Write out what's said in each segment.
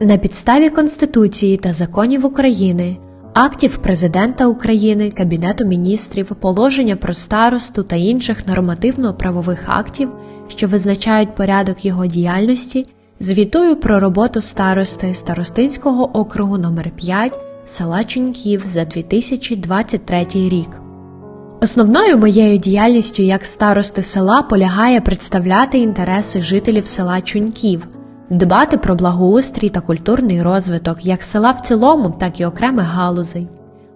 На підставі Конституції та законів України, актів Президента України, Кабінету міністрів, положення про старосту та інших нормативно-правових актів, що визначають порядок його діяльності, звітую про роботу старости Старостинського округу номер 5 села Чуньків за 2023 рік. Основною моєю діяльністю як старости села полягає представляти інтереси жителів села Чуньків, дбати про благоустрій та культурний розвиток як села в цілому, так і окремих галузей.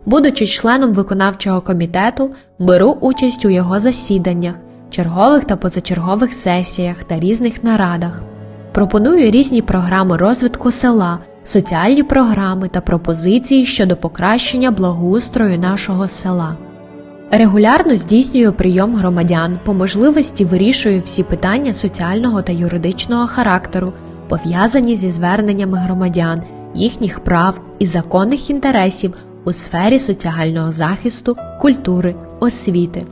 Будучи членом виконавчого комітету, беру участь у його засіданнях, чергових та позачергових сесіях та різних нарадах. Пропоную різні програми розвитку села, соціальні програми та пропозиції щодо покращення благоустрою нашого села. Регулярно здійснюю прийом громадян, по можливості вирішую всі питання соціального та юридичного характеру, пов'язані зі зверненнями громадян, їхніх прав і законних інтересів у сфері соціального захисту, культури, освіти.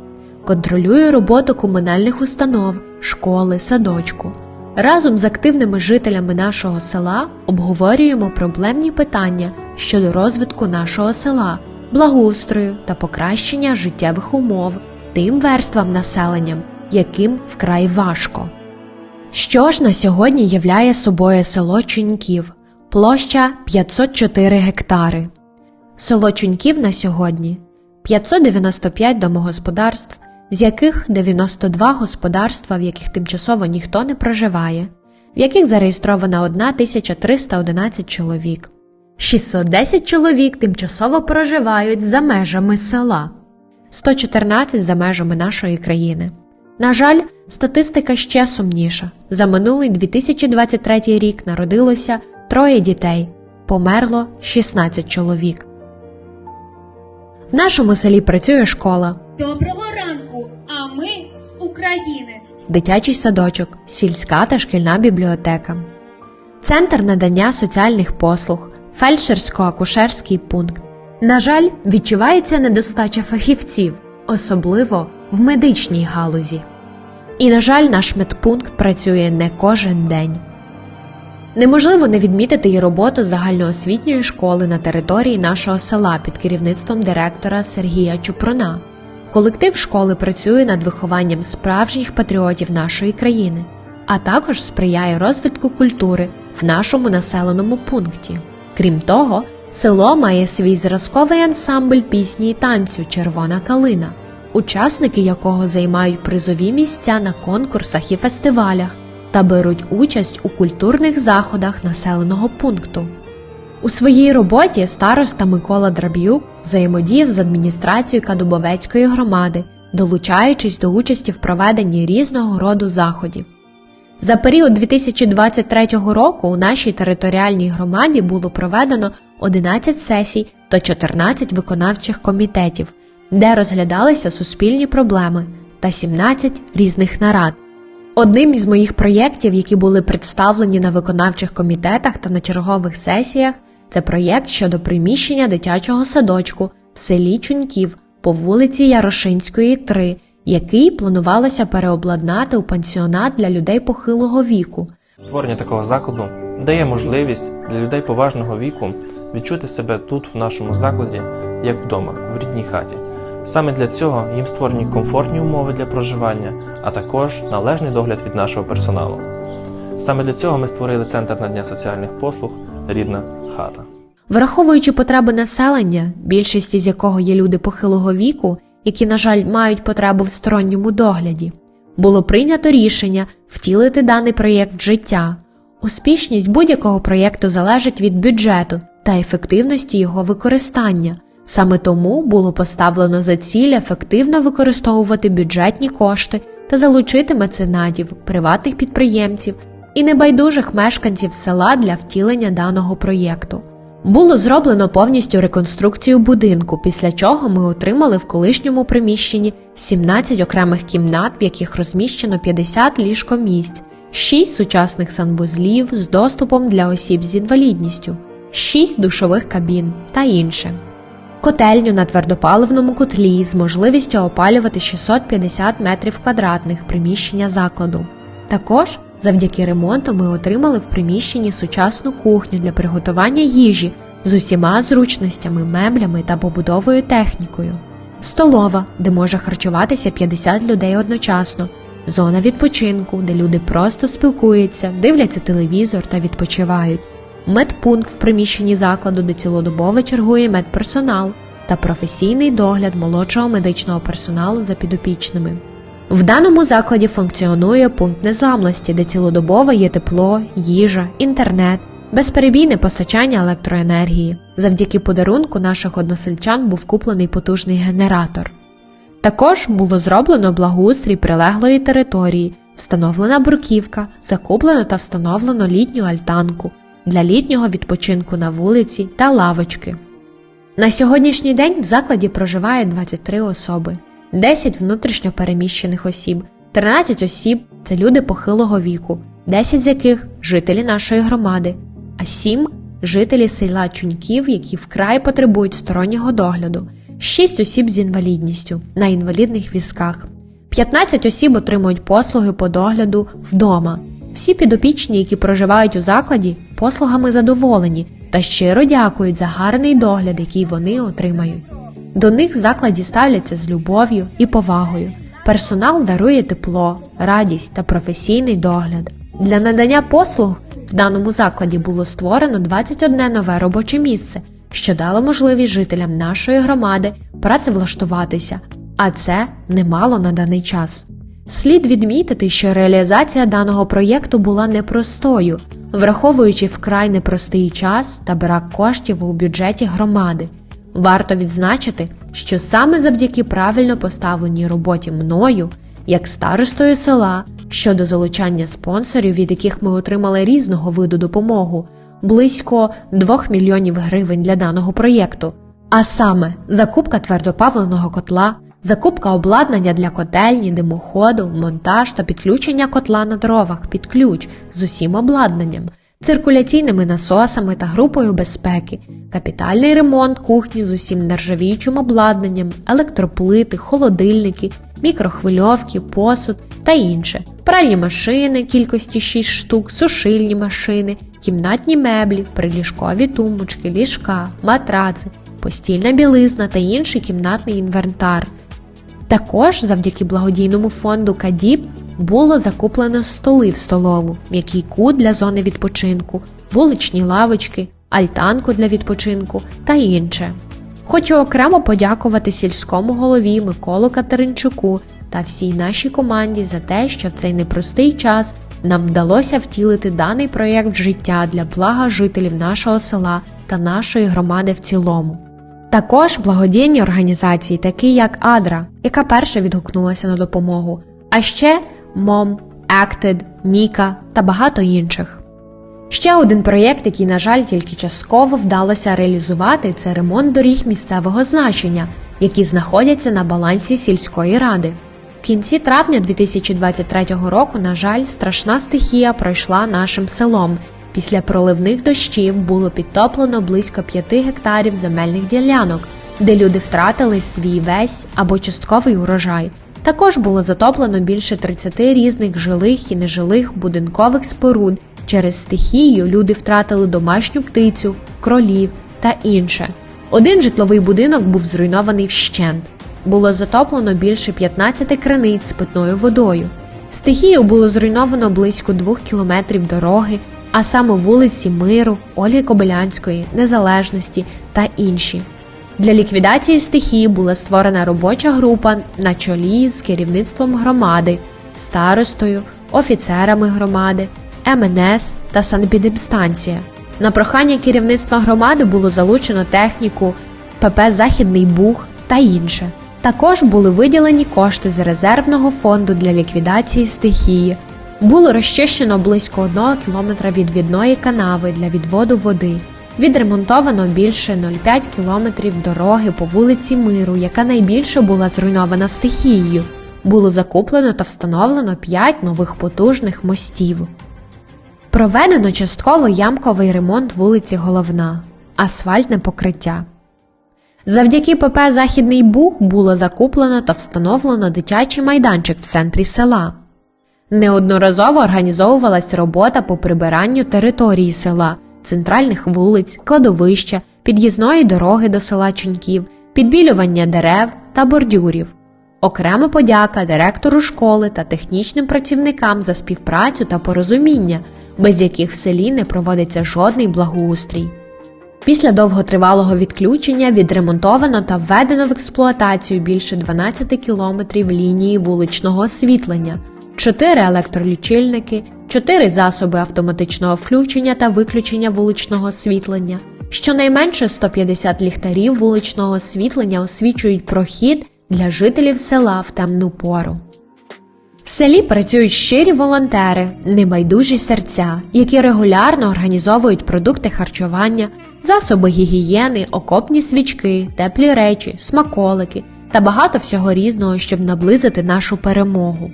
Контролюю роботу комунальних установ, школи, садочку. Разом з активними жителями нашого села обговорюємо проблемні питання щодо розвитку нашого села, благоустрою та покращення життєвих умов тим верствам населення, яким вкрай важко. Що ж на сьогодні являє собою село Чуньків, площа 504 гектари. Село Чуньків на сьогодні 595 домогосподарств, з яких 92 господарства, в яких тимчасово ніхто не проживає, в яких зареєстровано 1311 чоловік. 610 чоловік тимчасово проживають за межами села, 114 за межами нашої країни. На жаль, статистика ще сумніша. За минулий 2023 рік народилося троє дітей, померло 16 чоловік. В нашому селі працює школа, Доброго ранку, а ми з України. дитячий садочок, сільська та шкільна бібліотека, центр надання соціальних послуг, фельдшерсько-акушерський пункт. На жаль, відчувається недостача фахівців, особливо в медичній галузі. І, на жаль, наш медпункт працює не кожен день. Неможливо не відмітити і роботу загальноосвітньої школи на території нашого села під керівництвом директора Сергія Чупруна. Колектив школи працює над вихованням справжніх патріотів нашої країни, а також сприяє розвитку культури в нашому населеному пункті. Крім того, село має свій зразковий ансамбль пісні і танцю Червона калина, учасники якого займають призові місця на конкурсах і фестивалях та беруть участь у культурних заходах населеного пункту. У своїй роботі староста Микола Драб'юк взаємодіяв з адміністрацією Кадубовецької громади, долучаючись до участі в проведенні різного роду заходів. За період 2023 року у нашій територіальній громаді було проведено 11 сесій та 14 виконавчих комітетів, де розглядалися суспільні проблеми та 17 різних нарад. Одним із моїх проєктів, які були представлені на виконавчих комітетах та на чергових сесіях, це проєкт щодо приміщення дитячого садочку в селі Чуньків по вулиці Ярошинської, 3, який планувалося переобладнати у пансіонат для людей похилого віку. Створення такого закладу дає можливість для людей поважного віку відчути себе тут, в нашому закладі, як вдома, в рідній хаті. Саме для цього їм створені комфортні умови для проживання, а також належний догляд від нашого персоналу. Саме для цього ми створили Центр надання соціальних послуг Рідна хата. Враховуючи потреби населення, більшість із якого є люди похилого віку, які, на жаль, мають потребу в сторонньому догляді, було прийнято рішення втілити даний проєкт в життя. Успішність будь-якого проєкту залежить від бюджету та ефективності його використання. Саме тому було поставлено за ціль ефективно використовувати бюджетні кошти та залучити меценатів, приватних підприємців і небайдужих мешканців села для втілення даного проєкту. Було зроблено повністю реконструкцію будинку, після чого ми отримали в колишньому приміщенні 17 окремих кімнат, в яких розміщено 50 ліжкомісць, 6 сучасних санвузлів з доступом для осіб з інвалідністю, 6 душових кабін та інше. Котельню на твердопаливному котлі з можливістю опалювати 650 метрів квадратних приміщення закладу. Також Завдяки ремонту ми отримали в приміщенні сучасну кухню для приготування їжі з усіма зручностями, меблями та побудовою технікою. Столова, де може харчуватися 50 людей одночасно, зона відпочинку, де люди просто спілкуються, дивляться телевізор та відпочивають, медпункт в приміщенні закладу, де цілодобово чергує медперсонал, та професійний догляд молодшого медичного персоналу за підопічними. В даному закладі функціонує пункт незламності, де цілодобово є тепло, їжа, інтернет, безперебійне постачання електроенергії. Завдяки подарунку наших односельчан був куплений потужний генератор. Також було зроблено благоустрій прилеглої території, встановлена бруківка, закуплено та встановлено літню альтанку для літнього відпочинку на вулиці та лавочки. На сьогоднішній день в закладі проживає 23 особи, 10 внутрішньо переміщених осіб, 13 осіб це люди похилого віку, 10 з яких жителі нашої громади, а 7 жителі села Чуньків, які вкрай потребують стороннього догляду, 6 осіб з інвалідністю на інвалідних візках, 15 осіб отримують послуги по догляду вдома. Всі підопічні, які проживають у закладі, послугами задоволені та щиро дякують за гарний догляд, який вони отримають. До них в закладі ставляться з любов'ю і повагою. Персонал дарує тепло, радість та професійний догляд. Для надання послуг в даному закладі було створено 21 нове робоче місце, що дало можливість жителям нашої громади працевлаштуватися, а це немало на даний час. Слід відмітити, що реалізація даного проєкту була непростою, враховуючи вкрай непростий час та брак коштів у бюджеті громади. Варто відзначити, що саме завдяки правильно поставленій роботі мною, як старостою села, щодо залучання спонсорів, від яких ми отримали різного виду допомогу, близько 2 мільйонів гривень для даного проєкту, а саме закупка твердопаливного котла, закупка обладнання для котельні, димоходу, монтаж та підключення котла на дровах під ключ з усім обладнанням, циркуляційними насосами та групою безпеки, капітальний ремонт кухні з усім нержавіючим обладнанням, електроплити, холодильники, мікрохвильовки, посуд та інше, пральні машини кількості 6 штук, сушильні машини, кімнатні меблі, приліжкові тумбочки, ліжка, матраци, постільна білизна та інший кімнатний інвентар. Також завдяки благодійному фонду Кадіб було закуплено столи в столову, м'який кут для зони відпочинку, вуличні лавочки, альтанку для відпочинку та інше. Хочу окремо подякувати сільському голові Миколу Катеринчуку та всій нашій команді за те, що в цей непростий час нам вдалося втілити даний проєкт життя для блага жителів нашого села та нашої громади в цілому. Також благодійні організації, такі як Адра, яка перша відгукнулася на допомогу, а ще МОМ, Acted, Ніка та багато інших. Ще один проєкт, який, на жаль, тільки частково вдалося реалізувати, це ремонт доріг місцевого значення, які знаходяться на балансі сільської ради. В кінці травня 2023 року, на жаль, страшна стихія пройшла нашим селом. Після проливних дощів було підтоплено близько 5 гектарів земельних ділянок, де люди втратили свій весь або частковий урожай. Також було затоплено більше 30 різних жилих і нежилих будинкових споруд. Через стихію люди втратили домашню птицю, кролів та інше. Один житловий будинок був зруйнований вщент. Було затоплено більше 15 криниць з питною водою. Стихією було зруйновано близько 2 кілометрів дороги, а саме вулиці Миру, Ольги Кобилянської, Незалежності та інші. Для ліквідації стихії була створена робоча група на чолі з керівництвом громади, старостою, офіцерами громади, МНС та санепідемстанція. На прохання керівництва громади було залучено техніку ПП Західний Буг та інше. Також були виділені кошти з резервного фонду для ліквідації стихії. Було розчищено близько 1 кілометра відвідної канави для відводу води. Відремонтовано більше 0,5 кілометрів дороги по вулиці Миру, яка найбільше була зруйнована стихією. Було закуплено та встановлено 5 нових потужних мостів. Проведено частково ямковий ремонт вулиці Головна, асфальтне покриття. Завдяки ПП Західний Буг було закуплено та встановлено дитячий майданчик в центрі села. Неодноразово організовувалась робота по прибиранню території села, центральних вулиць, кладовища, під'їзної дороги до села Чуньків, підбілювання дерев та бордюрів. Окрема подяка директору школи та технічним працівникам за співпрацю та порозуміння, без яких в селі не проводиться жодний благоустрій. Після довготривалого відключення відремонтовано та введено в експлуатацію більше 12 кілометрів лінії вуличного освітлення, 4 електролічильники, 4 засоби автоматичного включення та виключення вуличного освітлення. Щонайменше 150 ліхтарів вуличного освітлення освічують прохід для жителів села в темну пору. В селі працюють щирі волонтери, небайдужі серця, які регулярно організовують продукти харчування, засоби гігієни, окопні свічки, теплі речі, смаколики та багато всього різного, щоб наблизити нашу перемогу.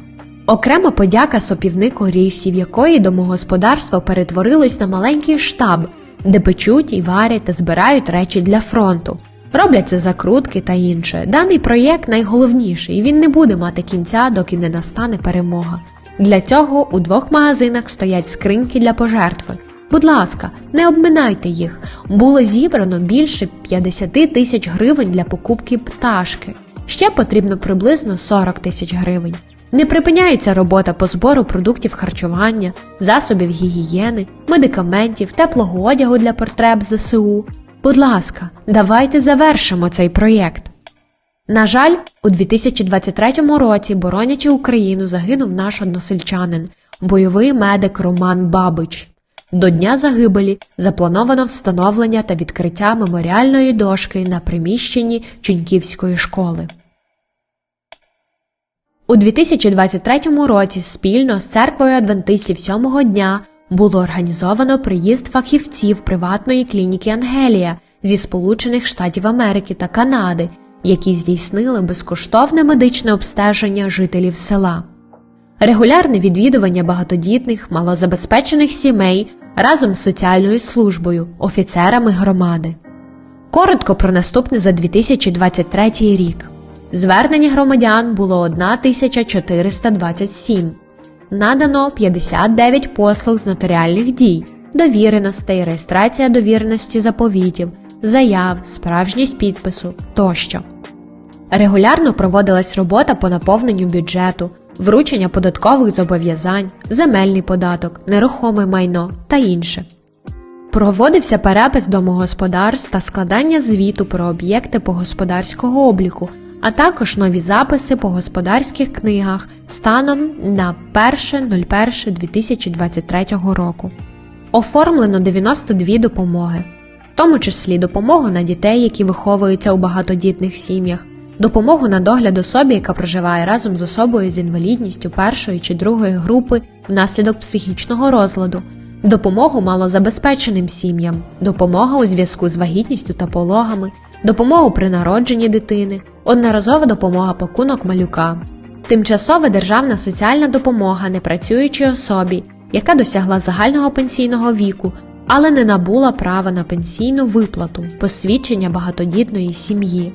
Окрема подяка сопівнику Рісі, в якої домогосподарство перетворилось на маленький штаб, де печуть і варять та збирають речі для фронту. Робляться закрутки та інше. Даний проєкт найголовніший, і він не буде мати кінця, доки не настане перемога. Для цього у двох магазинах стоять скриньки для пожертви. Будь ласка, не обминайте їх. Було зібрано більше 50 тисяч гривень для покупки пташки. Ще потрібно приблизно 40 тисяч гривень. Не припиняється робота по збору продуктів харчування, засобів гігієни, медикаментів, теплого одягу для потреб ЗСУ. Будь ласка, давайте завершимо цей проєкт. На жаль, у 2023 році, боронячи Україну, загинув наш односельчанин, бойовий медик Роман Бабич. До дня загибелі заплановано встановлення та відкриття меморіальної дошки на приміщенні Чуньківської школи. У 2023 році спільно з церквою адвентистів сьомого дня було організовано приїзд фахівців приватної клініки Ангелія зі Сполучених Штатів Америки та Канади, які здійснили безкоштовне медичне обстеження жителів села. Регулярне відвідування багатодітних, малозабезпечених сімей разом з соціальною службою, офіцерами громади. Коротко про наступне за 2023 рік. Звернень громадян було 1427. Надано 59 послуг з нотаріальних дій, довіреностей, реєстрація довіреності заповітів, заяв, справжність підпису тощо. Регулярно проводилась робота по наповненню бюджету, вручення податкових зобов'язань, земельний податок, нерухоме майно та інше. Проводився перепис домогосподарств та складання звіту про об'єкти погосподарського обліку, а також нові записи по господарських книгах станом на 1.01.2023 року. Оформлено 92 допомоги, в тому числі допомогу на дітей, які виховуються у багатодітних сім'ях, допомогу на догляд особі, яка проживає разом з особою з інвалідністю першої чи другої групи внаслідок психічного розладу, допомогу малозабезпеченим сім'ям, допомога у зв'язку з вагітністю та пологами, допомогу при народженні дитини, одноразова допомога пакунок малюка, тимчасова державна соціальна допомога непрацюючій особі, яка досягла загального пенсійного віку, але не набула права на пенсійну виплату, посвідчення багатодітної сім'ї.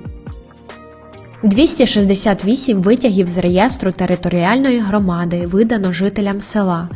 268 витягів з реєстру територіальної громади видано жителям села.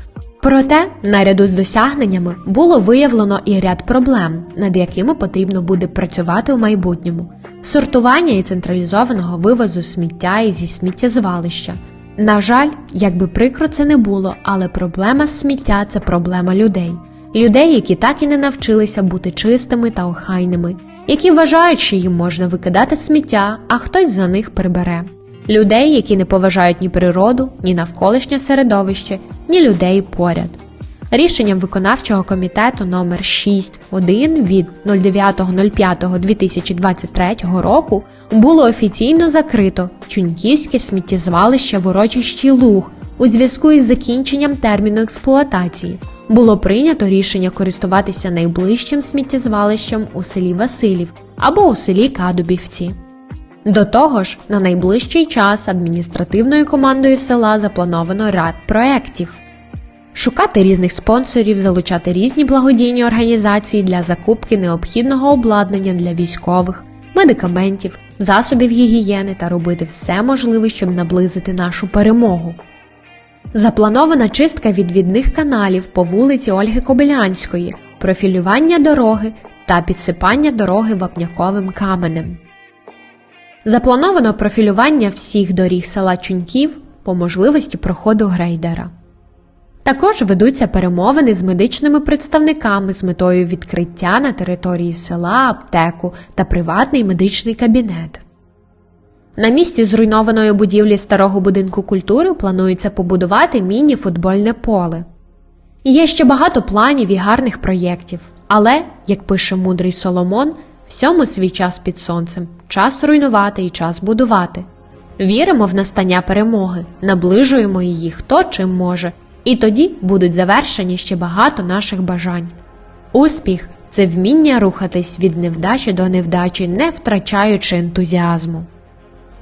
Проте, наряду з досягненнями, було виявлено і ряд проблем, над якими потрібно буде працювати у майбутньому: сортування і централізованого вивозу сміття і зі сміттєзвалища. На жаль, як би прикро це не було, але проблема сміття це проблема людей, людей, які так і не навчилися бути чистими та охайними, які вважають, що їм можна викидати сміття, а хтось за них прибере. Людей, які не поважають ні природу, ні навколишнє середовище, ні людей поряд. Рішенням виконавчого комітету номер 6.1 від 09.05.2023 року було офіційно закрито Чуньківське сміттєзвалище в урочищі Луг у зв'язку із закінченням терміну експлуатації. Було прийнято рішення користуватися найближчим сміттєзвалищем у селі Василів або у селі Кадубівці. До того ж, на найближчий час адміністративною командою села заплановано ряд проєктів. Шукати різних спонсорів, залучати різні благодійні організації для закупки необхідного обладнання для військових, медикаментів, засобів гігієни та робити все можливе, щоб наблизити нашу перемогу. Запланована чистка відвідних каналів по вулиці Ольги Кобилянської, профілювання дороги та підсипання дороги вапняковим каменем. Заплановано профілювання всіх доріг села Чуньків по можливості проходу грейдера. Також ведуться перемовини з медичними представниками з метою відкриття на території села аптеку та приватний медичний кабінет. На місці зруйнованої будівлі старого будинку культури планується побудувати міні-футбольне поле. Є ще багато планів і гарних проєктів, але, як пише мудрий Соломон, всьому свій час під сонцем, час руйнувати і час будувати. Віримо в настання перемоги, наближуємо її хто чим може, і тоді будуть завершені ще багато наших бажань. Успіх це вміння рухатись від невдачі до невдачі, не втрачаючи ентузіазму.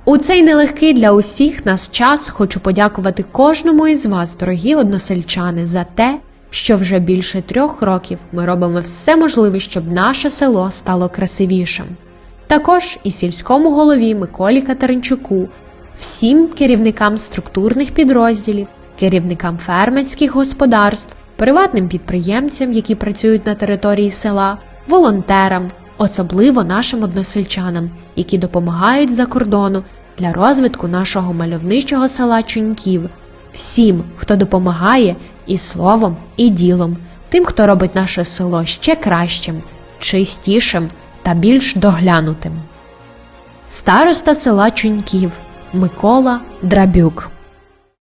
У цей нелегкий для усіх нас час хочу подякувати кожному із вас, дорогі односельчани, за те, що вже більше трьох років ми робимо все можливе, щоб наше село стало красивішим. Також і сільському голові Миколі Катеринчуку, всім керівникам структурних підрозділів, керівникам фермерських господарств, приватним підприємцям, які працюють на території села, волонтерам, особливо нашим односельчанам, які допомагають за кордону для розвитку нашого мальовничого села Чуньків, всім, хто допомагає і словом, і ділом, тим, хто робить наше село ще кращим, чистішим та більш доглянутим. Староста села Чуньків Микола Драбюк